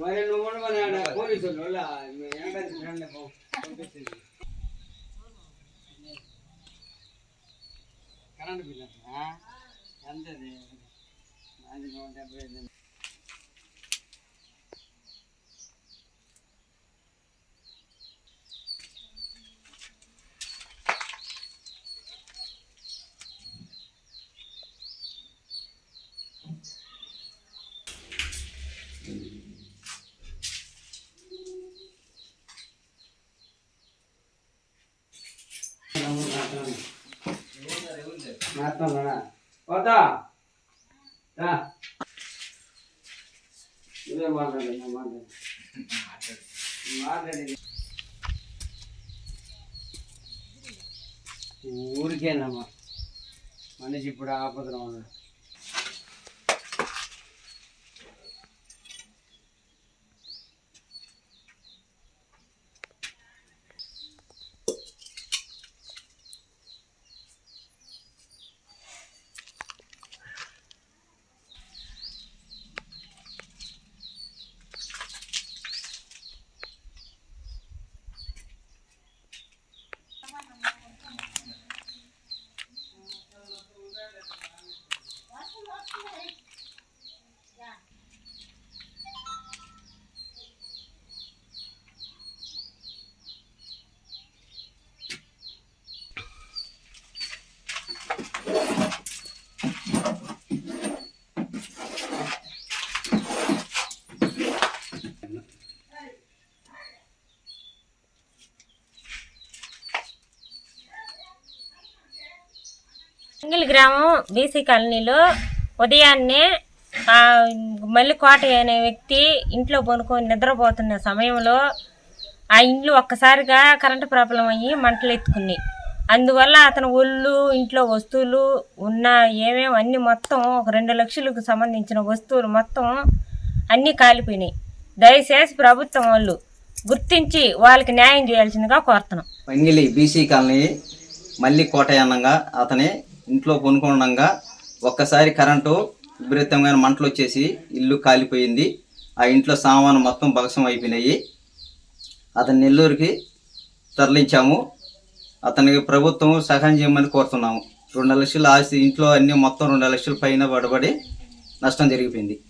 మరి నువ్వు ఉండమని పోలీసులు పంపించింది. కరెంట్ బిల్ అంటనా? అది నూట డెబ్బై ఐదు మాట్లాడరా పోతా రా నువ్వే మాట్లాడు నువ్వు మాట్లాడు మాట్లాడి ఊరికేనమ్మా మనిషి ఇప్పుడు ఆపదలో ఉన్నాడు సింగిల్ గ్రామం బీసీ కాలనీలో ఉదయాన్నే మళ్ళీ మల్లికోట అనే వ్యక్తి ఇంట్లో పనుకొని నిద్రపోతున్న సమయంలో ఆ ఇండ్లు ఒక్కసారిగా కరెంటు ప్రాబ్లం అయ్యి మంటలు ఎత్తుకున్నాయి. అందువల్ల అతని ఒళ్ళు ఇంట్లో వస్తువులు ఉన్న ఏమేమి అన్ని మొత్తం ఒక రెండు లక్షలకు సంబంధించిన వస్తువులు మొత్తం అన్నీ కాలిపోయినాయి. దయచేసి ప్రభుత్వం వాళ్ళు గుర్తించి వాళ్ళకి న్యాయం చేయాల్సిందిగా కోరుతున్నాం. పంగిలి బీసీ కాలనీ మళ్ళీ కోటయన్నంగా అతని ఇంట్లో కొనుక్కోండంగా ఒక్కసారి కరెంటు విపరీతంగా మంటలు వచ్చేసి ఇల్లు కాలిపోయింది. ఆ ఇంట్లో సామాను మొత్తం భగసం అయిపోయినాయి. అతను నెల్లూరుకి తరలించాము. అతనికి ప్రభుత్వం సహాయం చేయమని కోరుతున్నాము. రెండు లక్షల ఆస్తి ఇంట్లో అన్ని మొత్తం రెండు లక్షల పైన పడబడి నష్టం జరిగిపోయింది.